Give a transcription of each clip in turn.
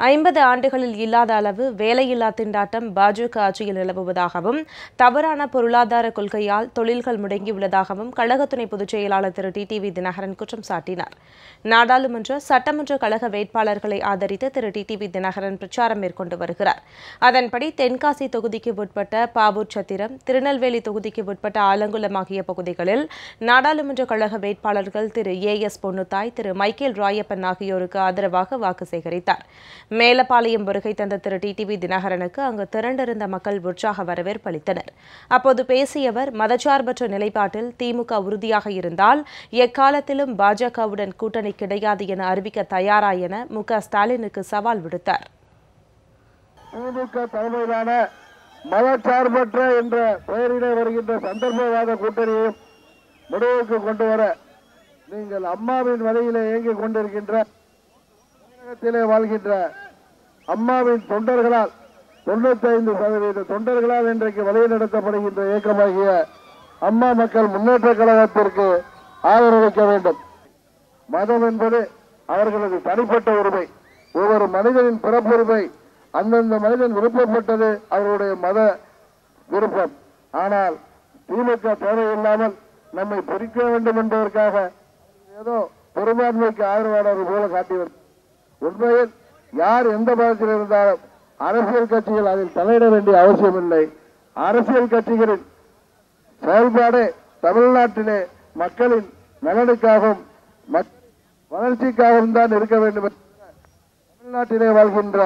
ஐம்பது ஆண்டுகளில் இல்லாத அளவு வேலையில்லா திண்டாட்டம் பாஜக ஆட்சியில் நிலவுவதாகவும் தவறான பொருளாதார கொள்கையால் தொழில்கள் முடங்கியுள்ளதாகவும் கழக துணை பொதுச் செயலாளர் திரு டிடிவி தினகரன் குற்றம் சாட்டினார். நாடாளுமன்ற சட்டமன்ற கழக வேட்பாளர்களை ஆதரித்து திரு டிடிவி தினகரன் பிரச்சாரம் மேற்கொண்டு வருகிறார். அதன்படி தென்காசி தொகுதிக்கு உட்பட்ட பாவூர் சத்திரம் திருநெல்வேலி தொகுதிக்கு உட்பட்ட ஆலங்குளம் ஆகிய பகுதிகளில் நாடாளுமன்ற கழக வேட்பாளர்கள் Thiru A S Ponnuthai Thiru Michael Rayappan ஆகியோருக்கு ஆதரவாக வாக்கு சேகரித்தார். மேலப்பாளையம் வருகை தந்த திரு டிடிவி தினகரனுக்கு அங்கு திரண்டிருந்த மக்கள் உற்சாக வரவேற்பு அளித்தனர். அப்போது பேசியவர் மதச்சார்பற்ற நிலைப்பாட்டில் திமுக உறுதியாக இருந்தால் எக்காலத்திலும் பாஜகவுடன் கூட்டணி கிடையாது என அறிவிக்க தயாரா என மு க ஸ்டாலினுக்கு சவால் விடுத்தார். திமுக தலைமையிலான மதச்சார்பற்ற என்ற பெயரிலே வருகின்ற சந்தர்ப்பவாத கூட்டணியையும் முடிவுக்கு கொண்டு வர நீங்கள் அம்மாவின் வழியிலே இயங்கிக் கொண்டிருக்கின்ற தமிழகத்திலே வாழ்கின்ற அம்மாவின் தொண்டர்களால் தொண்ணூத்தி ஐந்து சதவீத தொண்டர்களால் இன்றைக்கு வழிநடத்தப்படுகின்ற இயக்கமாகிய அம்மா மக்கள் முன்னேற்ற கழகத்திற்கு ஆதரவளிக்க வேண்டும். மதம் என்பது அவர்களது தனிப்பட்ட உரிமை. ஒவ்வொரு மனிதனின் பிறப்புரிமை அந்தந்த மனிதன் விருப்பப்பட்டது அவருடைய மத விருப்பம். ஆனால் திமுக தேவையில்லாமல் நம்மை பிரிக்க வேண்டும் என்பதற்காக ஏதோ பெரும்பான்மைக்கு ஆதரவாளர்கள் போல காட்டி வரும் உண்மையில் யார் எந்த மதத்தில் இருந்தாலும் அரசியல் கட்சிகள் அதில் தலையிட வேண்டிய அவசியமில்லை. அரசியல் கட்சிகளின் செயல்பாடு தமிழ்நாட்டிலே மக்களின் நலனுக்காகவும் வளர்ச்சிக்காகவும் தான் இருக்க வேண்டும் என்ற தமிழ்நாட்டிலே வாழ்கின்ற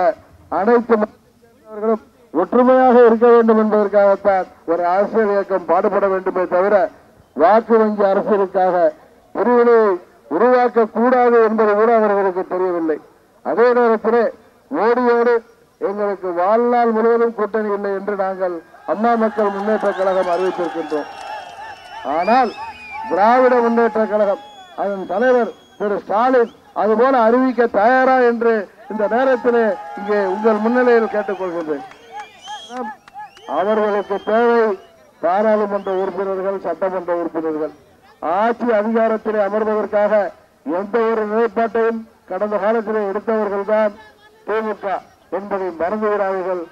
அனைத்து மக்களும் ஒற்றுமையாக இருக்க வேண்டும் என்பதற்காகத்தான் ஒரு அரசியல் இயக்கம் பாடுபட வேண்டுமே தவிர வாக்கு வங்கி அரசியலுக்காக பிரிவினையை உருவாக்க கூடாது என்பது கூட அவர்களுக்கு தெரியவில்லை. அதே நேரத்தில் ஓடியோடு எங்களுக்கு வாழ்நாள் முழுவதும் கூட்டணி இல்லை என்று நாங்கள் அம்மா மக்கள் முன்னேற்ற கழகம் அறிவித்திருக்கின்றோம். ஆனால் திராவிட முன்னேற்ற கழகம் அதன் தலைவர் திரு ஸ்டாலின் அதுபோல அறிவிக்க தயாரா என்று இந்த நேரத்திலே இங்கே உங்கள் முன்னிலையில் கேட்டுக்கொள்கின்றேன். அவர்களுக்கு தேவை பாராளுமன்ற உறுப்பினர்கள் சட்டமன்ற உறுப்பினர்கள். ஆட்சி அதிகாரத்திலே அமர்வதற்காக எந்த ஒரு நிலைப்பாட்டையும் கடந்த காலத்திலே எடுத்தவர்கள் தான் திமுக என்பதை மறந்துவிடாதீர்கள்.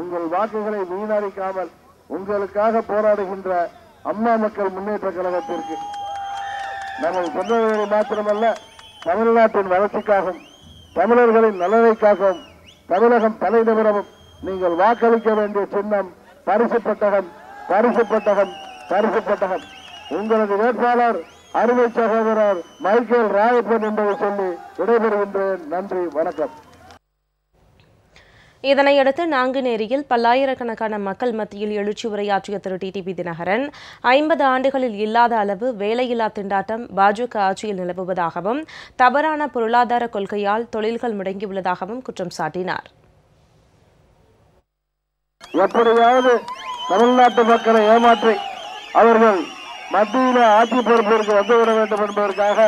உங்கள் வாக்குகளை வீணடிக்காமல் உங்களுக்காக போராடுகின்ற அம்மா மக்கள் முன்னேற்ற கழகத்திற்கு. நமது சொந்தவர்களை மாத்திரமல்ல தமிழ்நாட்டின் வளர்ச்சிக்காகவும் தமிழர்களின் நலனைக்காகவும் தமிழகம் தலைநிமிரவும் நீங்கள் வாக்களிக்க வேண்டிய சின்னம் பரிசு பட்டகம் பரிசு பட்டகம் பரிசு பட்டகம். உங்களது வேட்பாளர் அருமை சகோதரர் மைக்கேல் ராயப்பன் என்பதை சொல்லி விடைபெறுகின்றேன். நன்றி வணக்கம். இதனையடுத்து நாங்குநேரியில் பல்லாயிரக்கணக்கான மக்கள் மத்தியில் எழுச்சி உரையாற்றிய திரு. டிடிவி தினகரன் ஐம்பது ஆண்டுகளில் இல்லாத அளவு வேலையில்லா திண்டாட்டம் பாஜக ஆட்சியில் நிலவுவதாகவும் தவறான பொருளாதார கொள்கையால் தொழில்கள் முடங்கியுள்ளதாகவும் குற்றம் சாட்டினார். எப்படியாவது தமிழ்நாட்டு மக்களை ஏமாற்றி அவர்கள் மத்தியில் ஆட்சி பொறுப்பிற்கு வந்துவிட வேண்டும் என்பதற்காக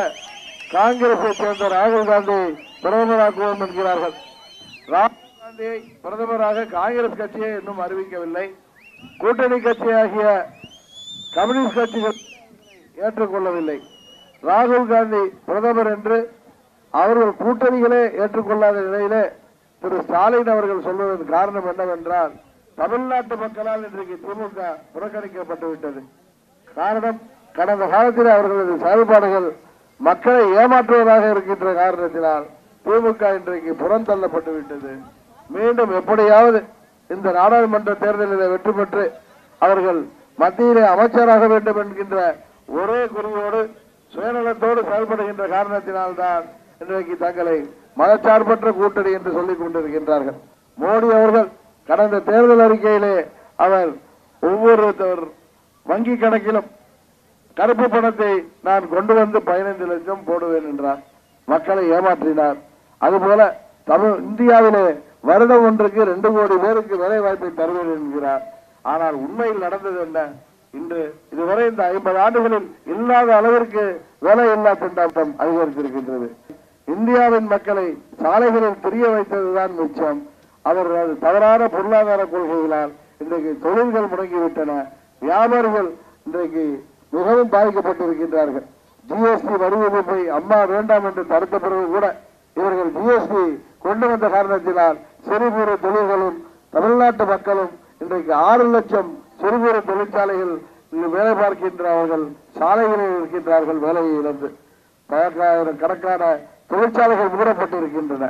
காங்கிரஸை சேர்ந்த ராகுல் காந்தி பிரதமராக்குவோம் என்கிறார்கள். ராகுல் காந்தியை பிரதமராக காங்கிரஸ் கட்சியை இன்னும் அறிவிக்கவில்லை. கூட்டணி கட்சியாகிய கம்யூனிஸ்ட் கட்சிகள் ஏற்றுக்கொள்ளவில்லை. ராகுல் காந்தி பிரதமர் என்று அவர்கள் கூட்டணிகளே ஏற்றுக்கொள்ளாத நிலையிலே திரு ஸ்டாலின் அவர்கள் சொல்வதற்கு காரணம் என்னவென்றால் தமிழ்நாட்டு மக்களால் இன்றைக்கு திமுக புறக்கணிக்கப்பட்டுவிட்டது காரணம் கடந்த காலத்தில் அவர்களது செயல்பாடுகள் மக்களை ஏமாற்றுவதாக இருக்கின்ற காரணத்தினால் திமுக இன்றைக்கு புறந்தள்ளப்பட்டு விட்டது. மீண்டும் எப்படியாவது இந்த நாடாளுமன்ற தேர்தலில் வெற்றி பெற்று அவர்கள் மத்தியிலே அமைச்சராக வேண்டும் என்கின்ற ஒரே குறியோடு சுயநலத்தோடு செயல்படுகின்ற காரணத்தினால்தான் இன்றைக்கு தங்களை மதச்சார்பற்ற கூட்டணி என்று சொல்லிக் கொண்டிருக்கின்றார்கள். மோடி அவர்கள் கடந்த தேர்தல் அறிக்கையிலே அவர் ஒவ்வொருத்தர் வங்கி கணக்கிலும் கருப்பு பணத்தை நான் கொண்டு வந்து பதினைந்து லட்சம் போடுவேன் என்றார். மக்களை ஏமாற்றினார். அதுபோல தமிழ் இந்தியாவிலே வருடம் ஒன்றுக்கு ரெண்டு கோடி பேருக்கு வேலை வாய்ப்பை தருவேன் என்கிறார். ஆனால் உண்மையில் நடந்தது என்ன? இன்று இதுவரை இந்த ஐம்பது ஆண்டுகளில் இல்லாத அளவிற்கு வேலையில்லா திண்டாட்டம் அதிகரித்திருக்கின்றது. இந்தியாவின் மக்களை சாலைகளில் புரிய வைத்ததுதான் மிச்சம். அவர்களது தவறான பொருளாதார கொள்கைகளால் இன்றைக்கு தொழில்கள் முடங்கிவிட்டன. வியாபாரிகள் இன்றைக்கு மிகவும் பாதிக்கப்பட்டிருக்கின்றார்கள். ஜிஎஸ்டி வரி அம்மா வேண்டாம் என்று தடுத்த பிறகு கூட இவர்கள் ஜிஎஸ்டி கொண்டு வந்த காரணத்தினால் சிறு குறு தொழில்களும் தமிழ்நாட்டு மக்களும் இன்றைக்கு ஆறு லட்சம் சிறு குறு தொழிற்சாலைகள் வேலை பார்க்கின்றவர்கள் சாலைகளில் இருக்கின்றார்கள் வேலையை இழந்து. பல கணக்கான தொழிற்சாலைகள் மூடப்பட்டு இருக்கின்றன